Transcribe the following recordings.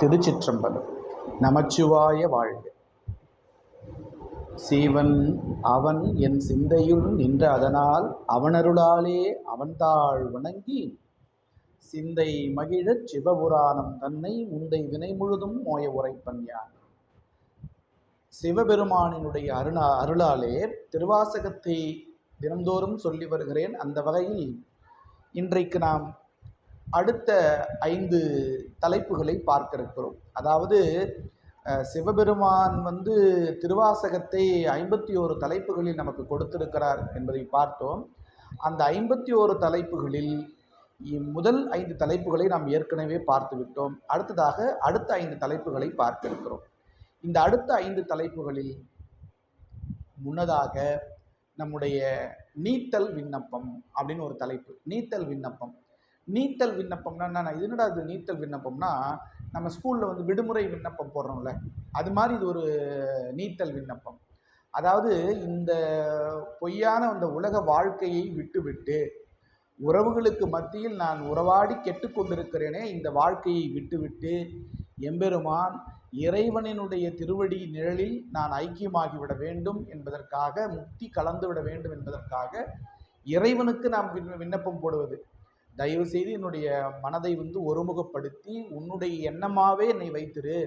திருச்சிற்றம்பலம். நமச்சிவாய வாழ்க. சீவன் அவன் என் சிந்தையுள் நின்ற அதனால் அவனருளாலே அவன்தாள் வணங்கி சிந்தை மகிழச் சிவபுராணம் தன்னை உந்தை வினை முழுதும் மோய உரைப்பன் யான். சிவபெருமானினுடைய அருணா அருளாலே திருவாசகத்தை தினந்தோறும் சொல்லி வருகிறேன் அந்த வகையில் இன்றைக்கு நாம் அடுத்த ஐந்து தலைப்புகளை பார்க்க இருக்கிறோம் அதாவது சிவபெருமான் வந்து திருவாசகத்தை ஐம்பத்தி ஓரு தலைப்புகளில் நமக்கு கொடுத்திருக்கிறார் என்பதை பார்த்தோம். அந்த ஐம்பத்தி ஓரு தலைப்புகளில் முதல் ஐந்து தலைப்புகளை நாம் ஏற்கனவே பார்த்து விட்டோம் அடுத்ததாக அடுத்த ஐந்து தலைப்புகளை பார்க்க இருக்கிறோம் இந்த அடுத்த ஐந்து தலைப்புகளில் முன்னதாக நம்முடைய நீத்தல் விண்ணப்பம் அப்படின்னு ஒரு தலைப்பு. நீத்தல் விண்ணப்பம். நீத்தல் விண்ணப்பம்னா என்ன இது என்னடா இது நீத்தல் விண்ணப்பம்னா நம்ம ஸ்கூலில் வந்து விடுமுறை விண்ணப்பம் போடுறோம்ல. அது மாதிரி இது ஒரு நீத்தல் விண்ணப்பம். அதாவது இந்த பொய்யான அந்த உலக வாழ்க்கையை விட்டுவிட்டு உறவுகளுக்கு மத்தியில் நான் உறவாடி கெட்டுக்கொண்டிருக்கிறேனே இந்த வாழ்க்கையை விட்டுவிட்டு எம்பெருமான் இறைவனினுடைய திருவடி நிழலில் நான் ஐக்கியமாகிவிட வேண்டும் என்பதற்காக முக்தி கலந்துவிட வேண்டும் என்பதற்காக இறைவனுக்கு நாம் விண்ணப்பம் போடுவது. தயவு செய்து என்னுடைய மனதை வந்து ஒருமுகப்படுத்தி உன்னுடைய எண்ணமாகவே என்னை வைத்திரு.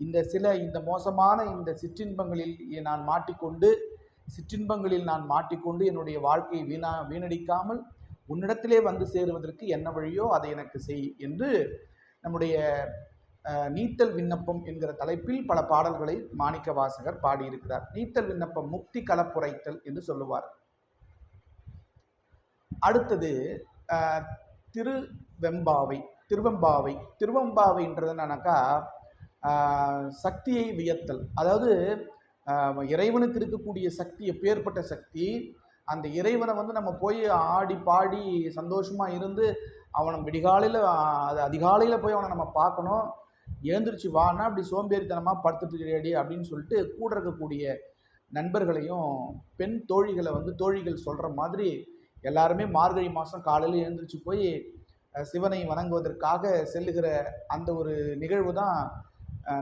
இந்த சில இந்த மோசமான இந்த சிற்றின்பங்களில் நான் மாட்டிக்கொண்டு சிற்றின்பங்களில் நான் மாட்டிக்கொண்டு என்னுடைய வாழ்க்கையை வீணா வீணடிக்காமல் உன்னிடத்திலே வந்து சேருவதற்கு என்ன வழியோ அதை எனக்கு செய் என்று நம்முடைய நீத்தல் விண்ணப்பம் என்கிற தலைப்பில் பல பாடல்களை மாணிக்க வாசகர் பாடியிருக்கிறார். நீத்தல் விண்ணப்பம் முக்தி கலப்புரைத்தல் என்று சொல்லுவார். அடுத்தது திருவெம்பாவை திருவெம்பாவை திருவெம்பாவைன்றது என்னன்னாக்கா சக்தியை வியத்தல். அதாவது இறைவனுக்கு இருக்கக்கூடிய சக்தி எப்பேற்பட்ட சக்தி அந்த இறைவனை வந்து நம்ம போய் ஆடி பாடி சந்தோஷமாக இருந்து அவனை விடிகாலையில் அது அதிகாலையில் போய் அவனை நம்ம பார்க்கணும். எழுந்திரிச்சு வானா அப்படி சோம்பேறித்தனமாக படுத்துட்டு இருக்கிறியாடி அப்படின்னு சொல்லிட்டு கூட இருக்கக்கூடிய நண்பர்களையும் பெண் தோழிகளை வந்து தோழிகள் சொல்கிற மாதிரி எல்லாருமே மார்கழி மாதம் காலையில் எழுந்திரிச்சு போய் சிவனை வணங்குவதற்காக செல்லுகிற அந்த ஒரு நிகழ்வு தான்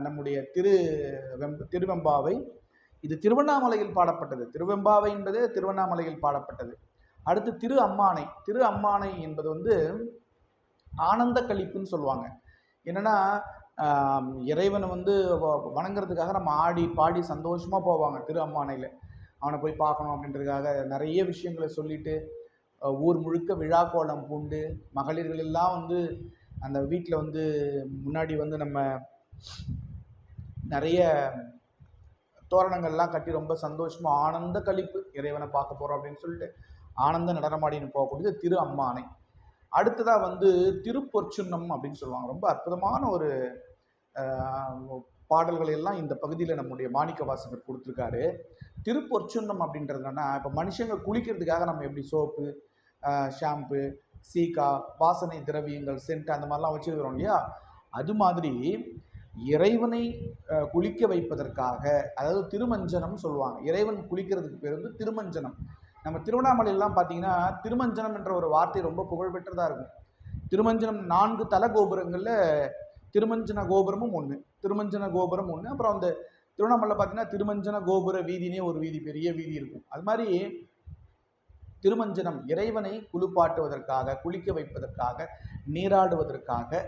நம்முடைய திரு வெம் திருவெம்பாவை. இது திருவண்ணாமலையில் பாடப்பட்டது. திருவெம்பாவை என்பது திருவண்ணாமலையில் பாடப்பட்டது. அடுத்து திரு அம்மானை. திரு அம்மானை என்பது வந்து ஆனந்த கழிப்புன்னு சொல்லுவாங்க. என்னென்னா இறைவனை வந்து வ- வணங்குறதுக்காக நம்ம ஆடி பாடி சந்தோஷமாக போவாங்க திரு அம்மானையில். அவனை போய் பார்க்கணும் அப்படின்றதுக்காக நிறைய விஷயங்களை சொல்லிட்டு ஊர் முழுக்க விழா கோலம் பூண்டு மகளிர்கள் எல்லாம் வந்து அந்த வீட்டில் வந்து முன்னாடி வந்து நம்ம நிறைய தோரணங்கள்லாம் கட்டி ரொம்ப சந்தோஷமாக ஆனந்த கழிப்பு இறைவனை பார்க்க போகிறோம் அப்படின்னு சொல்லிட்டு ஆனந்த நடனமாடின்னு போகக்கூடியது திரு அம்மானை அடுத்ததாக வந்து திருப்பொற்சுன்னம் அப்படின்னு சொல்லுவாங்க. ரொம்ப அற்புதமான ஒரு ஆஹ், பாடல்களை எல்லாம் இந்த பகுதியில் நம்முடைய மாணிக்க வாசகர் கொடுத்துருக்காரு. திருப்பொற்சுன்னம் அப்படின்றது இப்போ மனுஷங்க குளிக்கிறதுக்காக நம்ம எப்படி சோப்பு ஷாம்பு சீக்கா வாசனை திரவியங்கள் சென்ட் அந்த மாதிரிலாம் வச்சுருக்கிறோம் இல்லையா? அது மாதிரி இறைவனை குளிக்க வைப்பதற்காக அதாவது திருமஞ்சனம் சொல்லுவாங்க. இறைவன் குளிக்கிறதுக்கு பேர் வந்து திருமஞ்சனம். நம்ம திருவண்ணாமலையெல்லாம் பார்த்தீங்கன்னா திருமஞ்சனம் என்ற ஒரு வார்த்தை ரொம்ப புகழ்பெற்றதாக இருக்கும். திருமஞ்சனம் நான்கு தல கோபுரங்களில் திருமஞ்சன கோபுரமும் ஒன்று திருமஞ்சன கோபுரம் ஒன்று அப்புறம் அந்த திருவண்ணாமலை பார்த்தீங்கன்னா திருமஞ்சன கோபுர வீதினே ஒரு வீதி பெரிய வீதி இருக்கும். அது மாதிரி திருமஞ்சனம் இறைவனை குளிப்பாட்டுவதற்காக குளிக்க வைப்பதற்காக நீராடுவதற்காக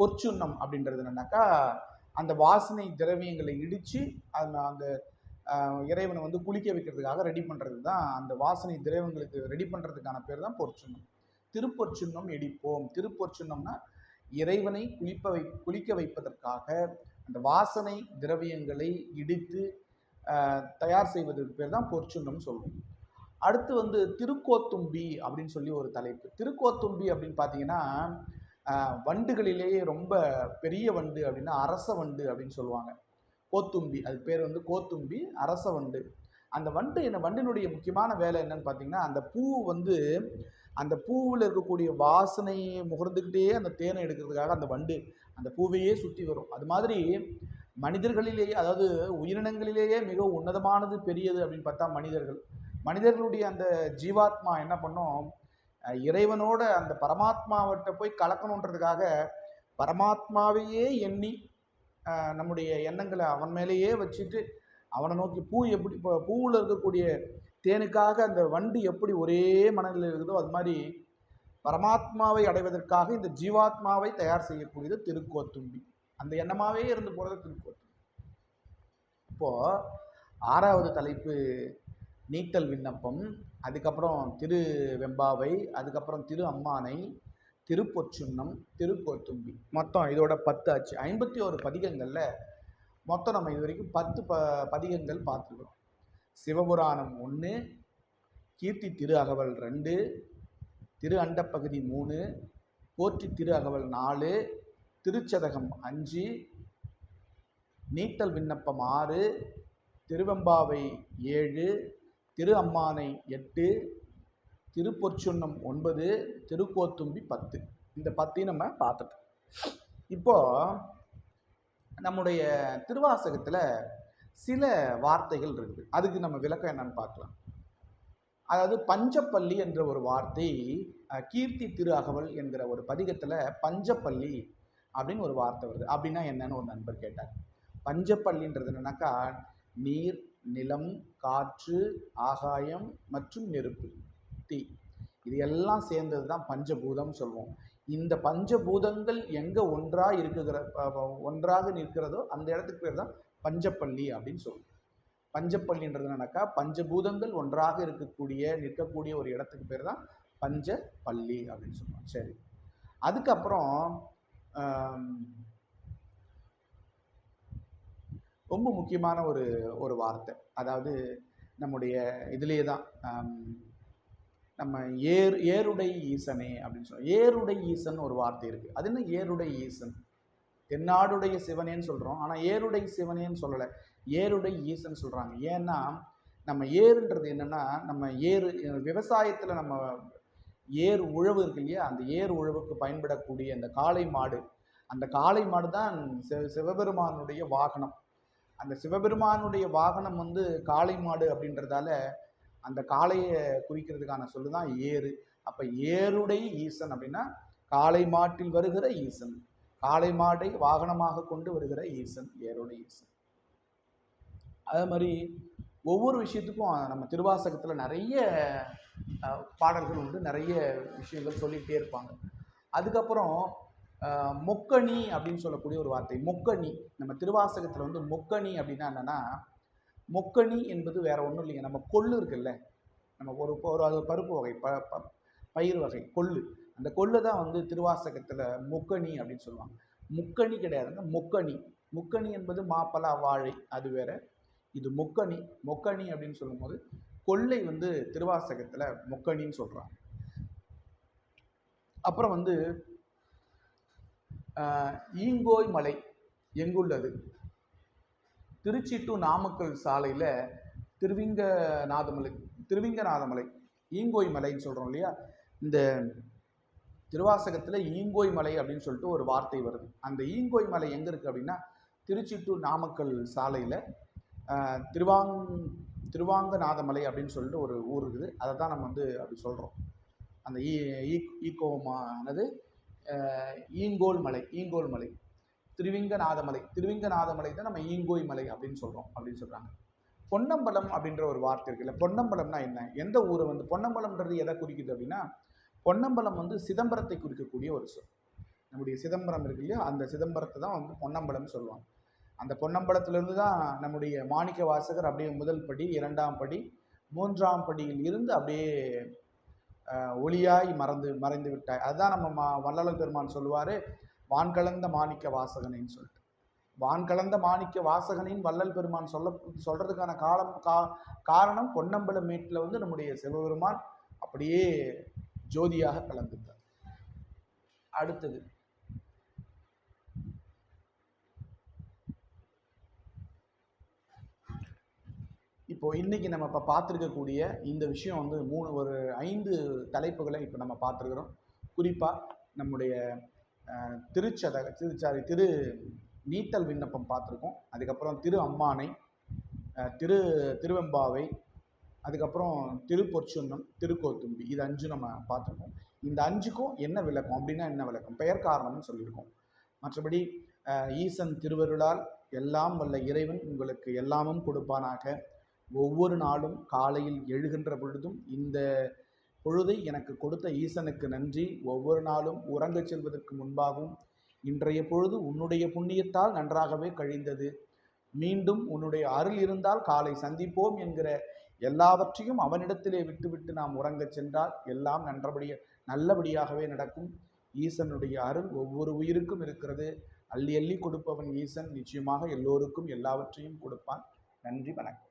பொற்சுன்னம் அப்படின்றது என்னன்னாக்கா அந்த வாசனை திரவியங்களை இடித்து அந்த அந்த இறைவனை வந்து குளிக்க வைக்கிறதுக்காக ரெடி பண்ணுறது தான் அந்த வாசனை திரவியங்களுக்கு ரெடி பண்ணுறதுக்கான பேர் தான் பொற்சுண்ணம் திருப்பொற்சுன்னம் இடிப்போம். திருப்பொற்சுண்ணம்னா இறைவனை குளிப்ப வை குளிக்க வைப்பதற்காக அந்த வாசனை திரவியங்களை இடித்து தயார் செய்வதற்கு பேர் தான் பொற்சுன்னம் சொல்லுவோம் அடுத்து வந்து திருக்கோத்தும்பி அப்படின்னு சொல்லி ஒரு தலைப்பு. திருக்கோத்தும்பி அப்படின்னு பார்த்தீங்கன்னா வண்டுகளிலேயே ரொம்ப பெரிய வண்டு அப்படின்னா அரச வண்டு அப்படின்னு சொல்லுவாங்க. கோத்தும்பி அது பேர் வந்து கோத்தும்பி அரச வண்டு. அந்த வண்டு என்ன வண்டினுடைய முக்கியமான வேலை என்னன்னு பார்த்தீங்கன்னா அந்த பூ வந்து அந்த பூவில் இருக்கக்கூடிய வாசனையை முகர்ந்துக்கிட்டே அந்த தேனை எடுக்கிறதுக்காக அந்த வண்டு அந்த பூவையே சுற்றி வரும். அது மாதிரி மனிதர்களிலேயே அதாவது உயிரினங்களிலேயே மிக உன்னதமானது பெரியது அப்படின்னு பார்த்தா மனிதர்கள். மனிதர்களுடைய அந்த ஜீவாத்மா என்ன பண்ணும்? இறைவனோட அந்த பரமாத்மாவட்ட போய் கலக்கணுன்றதுக்காக பரமாத்மாவையே எண்ணி நம்முடைய எண்ணங்களை அவன் மேலேயே வச்சுட்டு அவனை நோக்கி பூ எப்படி இப்போ பூவில் இருக்கக்கூடிய தேனுக்காக அந்த வண்டு எப்படி ஒரே மனதில் இருக்குதோ அது மாதிரி பரமாத்மாவை அடைவதற்காக இந்த ஜீவாத்மாவை தயார் செய்யக்கூடியது திருக்கோத்தும்பி. அந்த எண்ணமாவே இருந்து போகிறது திருக்கோத்தும்பி. இப்போது ஆறாவது தலைப்பு நீட்டல் விண்ணப்பம் அதுக்கப்புறம் திரு வெம்பாவை அதுக்கப்புறம் திரு அம்மானை திருப்பொச்சுன்னம் திருக்கோத்தும்பி மொத்தம் இதோட பத்து ஆச்சு ஐம்பத்தி ஒரு பதிகங்களில் மொத்தம் நம்ம இது வரைக்கும் பத்து ப பதிகங்கள் பார்த்துருக்குறோம் சிவபுராணம் ஒன்று கீர்த்தி திரு அகவல் ரெண்டு திரு அண்டப்பகுதி மூணு போற்றி திரு அகவல் நாலு திருச்சதகம் அஞ்சு நீட்டல் விண்ணப்பம் ஆறு திருவெம்பாவை ஏழு திரு அம்மானை எட்டு திருப்பொற்சுன்னம் ஒன்பது திருக்கோத்தும்பி பத்து. இந்த பத்தையும் நம்ம பார்த்துட்டோம். இப்போ நம்முடைய திருவாசகத்தில் சில வார்த்தைகள் இருக்குது. அதுக்கு நம்ம விளக்கம் என்னன்னு பார்க்கலாம். அதாவது பஞ்சப்பள்ளி என்ற ஒரு வார்த்தை கீர்த்தி திரு அகவல் என்கிற ஒரு பதிகத்தில் பஞ்சப்பள்ளி அப்படின்னு ஒரு வார்த்தை வருது. அப்படின்னா என்னன்னு ஒரு நண்பர் கேட்டார். பஞ்சப்பள்ளின்றது என்னன்னாக்கா நீர் நிலம் காற்று ஆகாயம் மற்றும் நெருப்பு. தீ. இது எல்லாம் சேர்ந்தது தான் பஞ்சபூதம் சொல்லுவோம் இந்த பஞ்சபூதங்கள் எங்கே ஒன்றாக இருக்குகிற ஒன்றாக நிற்கிறதோ அந்த இடத்துக்கு பேர் தான் பஞ்சப்பள்ளி அப்படின்னு சொல்லுவோம் பஞ்சப்பள்ளின்றது என்னன்னாக்கா பஞ்சபூதங்கள் ஒன்றாக இருக்கக்கூடிய நிற்கக்கூடிய ஒரு இடத்துக்கு பேர் தான் பஞ்சப்பள்ளி அப்படின்னு சொல்லுவோம் சரி. அதுக்கப்புறம் ரொம்ப முக்கியமான ஒரு ஒரு வார்த்தை. அதாவது நம்முடைய இதிலே தான் நம்ம ஏர் ஏருடை ஈசனே அப்படின்னு சொல்றோம். ஏருடை ஈசன் ஒரு வார்த்தை இருக்குது அது என்ன? ஏருடை ஈசன். தென்னாடுடைய சிவனேன்னு சொல்கிறோம் ஆனால் ஏருடை சிவனேன்னு சொல்லலை. ஏருடை ஈசன் சொல்கிறாங்க ஏன்னா நம்ம ஏருன்றது என்னென்னா நம்ம ஏறு விவசாயத்தில் நம்ம ஏர் உழவு இருக்கு இல்லையா? அந்த ஏர் உழவுக்கு பயன்படக்கூடிய அந்த காளை மாடு. அந்த காளை மாடு தான் சிவ சிவபெருமானுடைய வாகனம். அந்த சிவபெருமானுடைய வாகனம் வந்து காளை மாடு அப்படின்றதால அந்த காளையை குறிக்கிறதுக்கான சொல்லு தான் ஏறு. அப்போ ஏருடை ஈசன் அப்படின்னா காளை மாட்டில் வருகிற ஈசன். காளை மாடை வாகனமாக கொண்டு வருகிற ஈசன் ஏருடை ஈசன். அதே மாதிரி ஒவ்வொரு விஷயத்துக்கும் நம்ம திருவாசகத்தில் நிறைய பாடல்கள் உண்டு நிறைய விஷயங்கள் சொல்லிகிட்டே இருப்பாங்க. அதுக்கப்புறம் மொக்கணி அப்படின்னு சொல்லக்கூடிய ஒரு வார்த்தை. மொக்கணி நம்ம திருவாசகத்தில் வந்து மொக்கணி அப்படின்னா என்னென்னா மொக்கணி என்பது வேற ஒன்றும் இல்லைங்க. நம்ம கொள்ளு இருக்குல்ல. நம்ம ஒரு ஒரு அது ஒரு பருப்பு வகை ப ப- பயிர் வகை கொள்ளு. அந்த கொள்ளு தான் வந்து திருவாசகத்தில் மொக்கணி அப்படின்னு சொல்லுவாங்க. முக்கணி கிடையாதுங்க மொக்கணி முக்கணி என்பது மாப்பலா வாழை. அது வேற. இது மொக்கணி மொக்கணி அப்படின்னு சொல்லும்போது கொள்ளை வந்து திருவாசகத்தில் மொக்கணின்னு சொல்கிறாங்க அப்புறம் வந்து ஈங்கோய் மலை எங்குள்ளது? திருச்சி டு நாமக்கல் சாலையில் திருவிங்கநாதமலை திருவிங்கநாதமலை ஈங்கோய் மலைன்னு சொல்கிறோம் இல்லையா? இந்த திருவாசகத்தில் ஈங்கோய் மலை அப்படின்னு சொல்லிட்டு ஒரு வார்த்தை வருது. அந்த ஈங்கோய் மலை எங்கே இருக்குது அப்படின்னா திருச்சி டு நாமக்கல் சாலையில் திருவாங் திருவாங்கநாதமலை அப்படின்னு சொல்லிட்டு ஒரு ஊர் இருக்குது. அதை தான் நம்ம வந்து அப்படி சொல்கிறோம் அந்த ஈ ஈ- ஈக்கோமானது ஈங்கோல் மலை ஈங்கோல் மலை. திருவிங்கநாதமலை. திருவிங்கநாதமலை தான் நம்ம ஈங்கோய் மலை அப்படின்னு சொல்கிறோம் அப்படின்னு சொல்கிறாங்க பொன்னம்பலம் அப்படின்ற ஒரு வார்த்தை இருக்குல்ல பொன்னம்பலம்னா என்ன? எந்த ஊரை வந்து பொன்னம்பலம்ன்றது எதை குறிக்குது அப்படின்னா பொன்னம்பலம் வந்து சிதம்பரத்தை குறிக்கக்கூடிய ஒரு சொல். நம்முடைய சிதம்பரம் இருக்கு இல்லையா அந்த சிதம்பரத்தை தான் வந்து பொன்னம்பலம்னு சொல்லுவாங்க. அந்த பொன்னம்பலத்திலிருந்து தான் நம்முடைய மாணிக்க வாசகர் அப்படியே முதல் படி இரண்டாம் படி மூன்றாம் படியில் இருந்து அப்படியே ஒளியாய் மறந்து மறைந்து விட்டாய். அதுதான் நம்ம மா வள்ளலார் பெருமான் சொல்லுவார் வான்கலந்த மாணிக்க வாசகனைன்னு சொல்லிட்டு. வான்கலந்த மாணிக்க வாசகனின் வள்ளல் பெருமான் சொல்ல சொல்கிறதுக்கான காலம் கா காரணம் பொன்னம்பலம் மேட்டில் வந்து நம்முடைய சிவபெருமான் அப்படியே ஜோதியாக கலந்துட்டார். அடுத்தது இப்போ இன்னைக்கு நம்ம இப்போ பார்த்துருக்கக்கூடிய இந்த விஷயம் வந்து மூணு ஒரு ஐந்து தலைப்புகளை இப்போ நம்ம பார்த்துருக்குறோம். குறிப்பாக நம்முடைய அஹ், திருச்சத திருச்சாரி திரு நீத்தல் விண்ணப்பம் பார்த்துருக்கோம். அதுக்கப்புறம் திரு அம்மானை திரு திருவெம்பாவை அதுக்கப்புறம் திருப்பொற்சுன்னம் திருக்கோத்தும்பி இது அஞ்சு நம்ம பார்த்துருக்கோம். இந்த அஞ்சுக்கும் என்ன விளக்கம்? அப்படின்னா என்ன விளக்கம்? பெயர் காரணம்னு சொல்லியிருக்கோம். மற்றபடி ஈசன் திருவருளால் எல்லாம் வல்ல இறைவன் உங்களுக்கு எல்லாமும் கொடுப்பானாக. ஒவ்வொரு நாளும் காலையில் எழுகின்ற பொழுதும் இந்த பொழுதை எனக்கு கொடுத்த ஈசனுக்கு நன்றி. ஒவ்வொரு நாளும் உறங்கச் செல்வதற்கு முன்பாகவும் இன்றைய பொழுது உன்னுடைய புண்ணியத்தால் நன்றாகவே கழிந்தது. மீண்டும் உன்னுடைய அருள் இருந்தால் காலை சந்திப்போம் என்கிற எல்லாவற்றையும் அவனிடத்திலே விட்டுவிட்டு நாம் உறங்கச் சென்றால் எல்லாம் நன்றபடிய நல்லபடியாகவே நடக்கும். ஈசனுடைய அருள் ஒவ்வொரு உயிருக்கும் இருக்கிறது. அள்ளி அள்ளி கொடுப்பவன் ஈசன் நிச்சயமாக எல்லோருக்கும் எல்லாவற்றையும் கொடுப்பான். நன்றி வணக்கம்.